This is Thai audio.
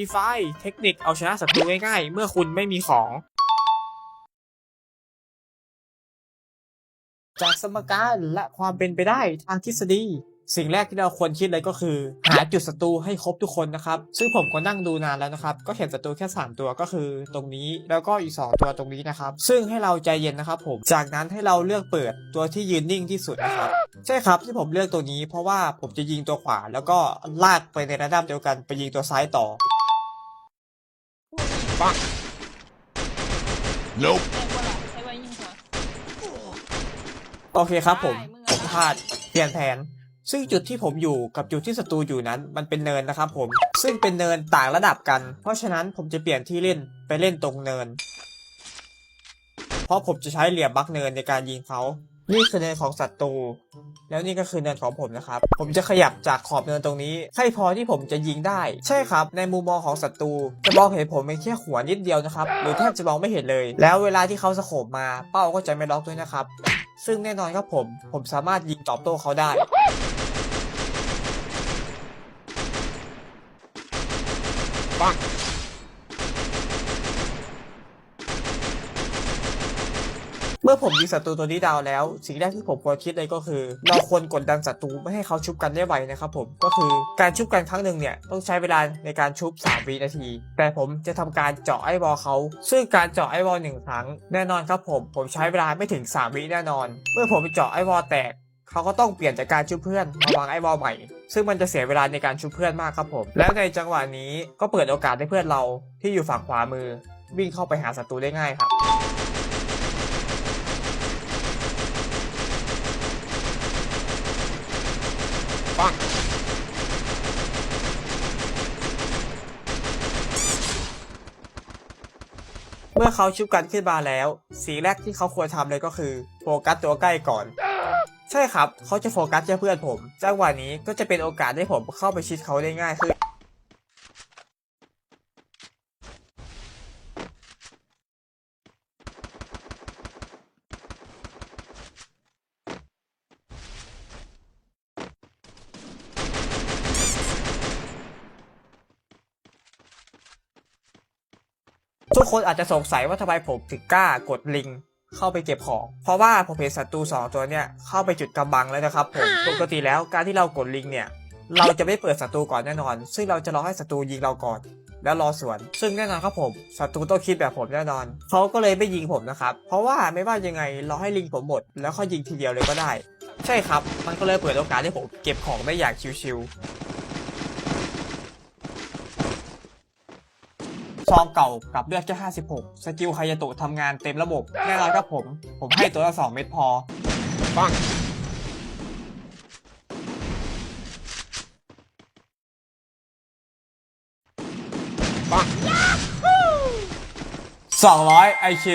ดีไฟเทคนิคเอาชนะศัตรูง่ายๆ เมื่อคุณไม่มีของ จากสมการและความเป็นไปได้ทางทฤษฎี สิ่งแรกที่เราควรคิดเลยก็คือ หาจุดศัตรูให้ครบทุกคนนะครับ ซึ่งผมก็นั่งดูนานแล้วนะครับ ก็เห็นศัตรูแค่ 3 ตัวก็คือ ตรงนี้แล้วก็อีก 2 ตัวตรงนี้นะครับ ซึ่งให้เราใจเย็นนะครับผมจากนั้นให้เราเลือกเปิดตัวที่ยืนนิ่งที่สุดนะครับใช่ครับที่ผมเลือกตัวนี้เพราะว่าผมจะยิงตัวขวา แล้วก็ลากไปในระดับเดียวกันไปยิงตัวซ้ายต่อ Nope. ใช่ว่าหลังใช่ว่ายิงหัวโอเคครับผมได้มึงผมพลาดเปลี่ยนแผน ซึ่งจุดที่ผมอยู่กับจุดที่ศัตรูอยู่นั้น มันเป็นเนินนะครับผม ซึ่งเป็นเนินต่างระดับกัน เพราะฉะนั้นผมจะเปลี่ยนที่เล่นไปเล่นตรงเนิน เพราะผมจะใช้เหลี่ยมบล็อกเนินในการยิงเขา นี่คือเนินของศัตรู แล้วนี่ก็คือเนินของผมนะครับ ผมจะขยับจากขอบเนินตรงนี้ให้พอที่ผมจะยิงได้ ใช่ครับ ในมุมมองของศัตรูจะมองเห็นผมเป็นแค่หัวนิดเดียวนะครับ หรือแทบจะมองไม่เห็นเลย แล้วเวลาที่เขาสโคบมาเป้าก็จะไม่ล็อกด้วยนะครับ ซึ่งแน่นอนครับผม ผมสามารถยิงตอบโต้เขาได้ปัง เมื่อผมยิงศัตรูตัวนี้ดาวแล้ว สิ่งแรกที่ผมควรคิดเลยก็คือ เราควรกดดันศัตรูไม่ให้เขาชุบกันได้ไวนะครับผมก็คือการชุบกันครั้งหนึ่งเนี่ยต้องใช้เวลาในการชุบ3วินาที แต่ผมจะทำการเจาะไอ้บอลเขา ซึ่งการเจาะไอ้บอลหนึ่งครั้งแน่นอนครับผมผมใช้เวลาไม่ถึง 3 วิแน่นอน เมื่อผมเจาะไอ้บอลแตกเขาก็ต้องเปลี่ยนจากการชุบเพื่อนมาวางไอ้บอลใหม่ ซึ่งมันจะเสียเวลาในการชุบเพื่อนมากครับผม แล้วในจังหวะนี้ก็เปิดโอกาสให้เพื่อนเราที่อยู่ฝั่งขวามือ วิ่งเข้าไปหาศัตรูได้ง่ายครับ มื่อเขาชุบกันขึ้นมาแล้ว สีแรกที่เขาควรทำเลยก็คือโฟกัสตัวใกล้ก่อน ใช่ครับเขาจะโฟกัสแค่เพื่อนผม จังหวะนี้ก็จะเป็นโอกาสให้ผมเข้าไปชิดเขาได้ง่ายขึ้น ทุกคนอาจจะสงสัยว่าทำไมผมถึงกล้ากดลิงเข้าไปเก็บของ เพราะว่าผมเห็นศัตรูสองตัวเนี่ยเข้าไปจุดกำบังแล้วนะครับผมปกติแล้วการที่เรากดลิงเนี่ยเราจะไม่เปิดศัตรูก่อนแน่นอน ซึ่งเราจะรอให้ศัตรูยิงเราก่อน แล้วรอสวน ซึ่งแน่นอนครับผมศัตรูต้องคิดแบบผมแน่นอนเขาก็เลยไม่ยิงผมนะครับ เพราะว่าไม่ว่ายังไงเราให้ลิงผมหมด แล้วเขายิงทีเดียวเลยก็ได้ ใช่ครับ มันก็เลยเปิดโอกาสให้ผมเก็บของได้อย่างชิวๆ ซองเก่ากับเลือดแค่56 สกิลไฮยาโตะทำงานเต็มระบบ แน่นอนครับผม ผมให้ตัวละ 2 เม็ดพอปังปัง200 IQ